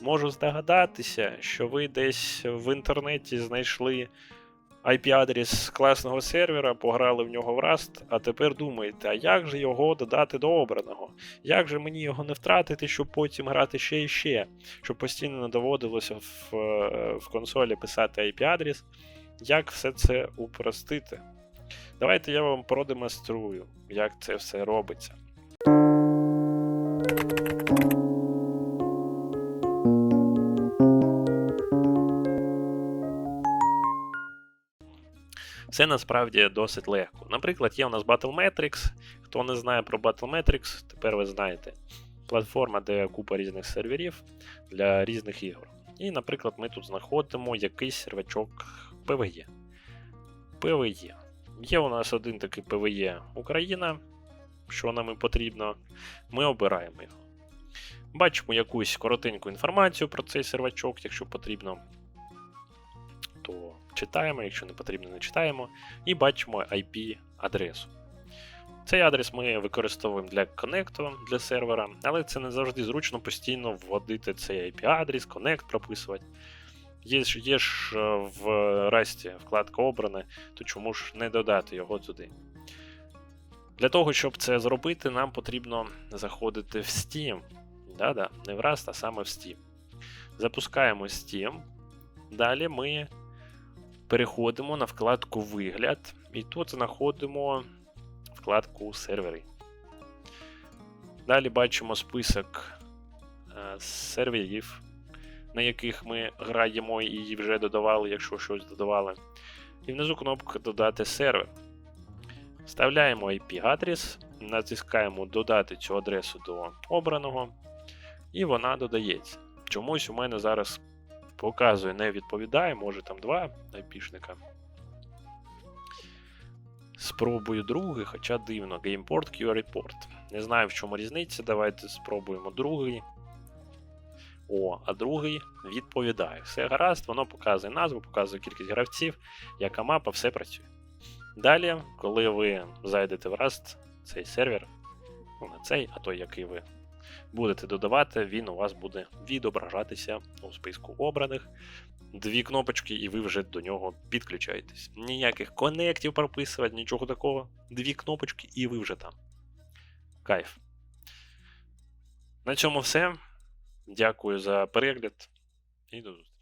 можу здогадатися, що ви десь в інтернеті знайшли IP-адрес класного сервера, пограли в нього в Rust, а тепер думаєте, а як же його додати до обраного? Як же мені його не втратити, щоб потім грати ще і ще, щоб постійно не доводилося в, е, в консолі писати IP-адрес? Як все це упростити? Давайте я вам продемонструю, як це все робиться. Це насправді досить легко. Наприклад, є у нас Battlemetrics. Хто не знає про Battlemetrics, тепер ви знаєте. Платформа, де купа різних серверів для різних ігор. І, наприклад, ми тут знаходимо якийсь сервачок PvE. PvE. Є у нас один такий PvE Україна, що нам і потрібно. Ми обираємо його. Бачимо якусь коротеньку інформацію про цей сервачок, якщо потрібно, то читаємо, якщо не потрібно, не читаємо. І бачимо IP-адресу. Цей адрес ми використовуємо для коннекту для сервера, але це не завжди зручно постійно вводити цей IP-адрес, коннект прописувати. Є ж, є ж е, в Rust вкладка обране, то чому ж не додати його туди? Для того, щоб це зробити, нам потрібно заходити в Steam. Да-да, не в Rust, а саме в Steam. Запускаємо Steam. Далі ми переходимо на вкладку Вигляд, і тут знаходимо вкладку Сервери. Далі бачимо список е, серверів, на яких ми граємо і вже додавали, якщо щось додавали. І внизу кнопка Додати сервер. Вставляємо IP-адрес, натискаємо Додати цю адресу до обраного, і вона додається. Чомусь у мене зараз показує, не відповідає, може там два IP-шника. Спробую другий, хоча дивно. Gameport QReport. Не знаю, в чому різниця. Давайте спробуємо другий. О, а другий відповідає. Все гаразд, воно показує назву, показує кількість гравців, яка мапа, все працює. Далі, коли ви зайдете в Rust, цей сервер, ну не цей, а той, який ви будете додавати, він у вас буде відображатися у списку обраних. Дві кнопочки, і ви вже до нього підключаєтесь. Ніяких конектів прописувати, нічого такого. Дві кнопочки, і ви вже там. Кайф. На цьому все. Дякую за перегляд і до зустрічі.